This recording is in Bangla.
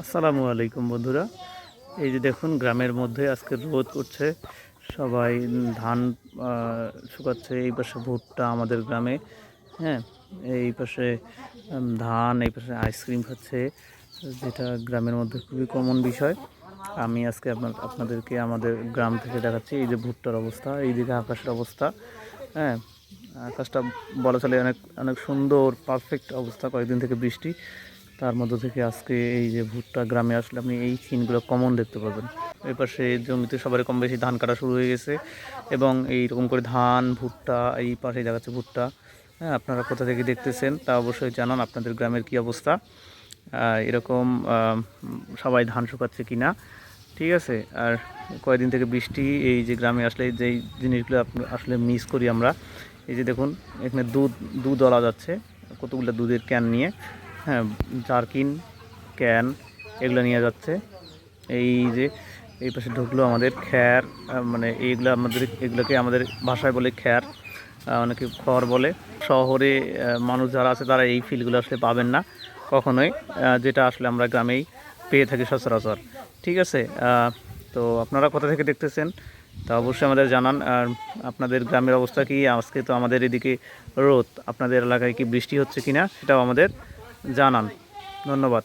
আসসালামু আলাইকুম বন্ধুরা। এই যে দেখুন, গ্রামের মধ্যে আজকে রোদ করছে সবাই ধান শুকাচ্ছে। এই পাশে ভুট্টা আমাদের গ্রামে হ্যাঁ? এই পাশে ধান, এই পাশে আইসক্রিম খাচ্ছে, যেটা গ্রামের মধ্যে খুবই কমন বিষয়। আমি আজকে আপনার, আপনাদেরকে আমাদের গ্রাম থেকে দেখাচ্ছি, এই যে ভুট্টার অবস্থা এইদিকে আকাশের অবস্থা হ্যাঁ? আকাশটা বলা চলে অনেক অনেক সুন্দর পারফেক্ট অবস্থা, কয়েকদিন থেকে বৃষ্টি। তার মধ্যে থেকে আজকে এই যে ভুট্টা গ্রামে আসলে আপনি এই সিনগুলো কমন দেখতে পাবেন। এই পাশে জমিতে সবারই কম বেশি ধান কাটা শুরু হয়ে গেছে এবং এইরকম করে ধান, ভুট্টা, এই পাশে দেখাচ্ছে ভুট্টা। হ্যাঁ আপনারা কোথা থেকে দেখতেছেন তা অবশ্যই জানান আপনাদের গ্রামের কি অবস্থা। এরকম সবাই ধান শুকাচ্ছে কি না ঠিক আছে, আর কয়েকদিন থেকে বৃষ্টি, এই যে গ্রামে আসলে যেই জিনিসগুলো আসলে মিস করি আমরা, এই যে দেখুন, এখানে দুধ দুধ আলা যাচ্ছে, কতগুলো দুধের ক্যান নিয়ে। হ্যাঁ জার্কিন, ক্যান এগুলো নিয়ে যাচ্ছে। এই যে এই পাশে ঢুকলো আমাদের খ্যার মানে এইগুলো আমাদের, এগুলোকে আমাদের ভাষায় বলে খ্যার অনেকে খড় বলে। শহরে মানুষ যারা আছে তারা এই ফিলগুলো আসলে পাবেন না কখনোই। যেটা আসলে আমরা গ্রামেই পেয়ে থাকি সচরাচর। ঠিক আছে? তো আপনারা কোথা থেকে দেখতেছেন? তা অবশ্যই আমাদের জানান। আর আপনাদের গ্রামের অবস্থা কি? আজকে তো আমাদের এদিকে রোদ। আপনাদের এলাকায় কি বৃষ্টি হচ্ছে কিনা? সেটাও আমাদের জানান। ধন্যবাদ।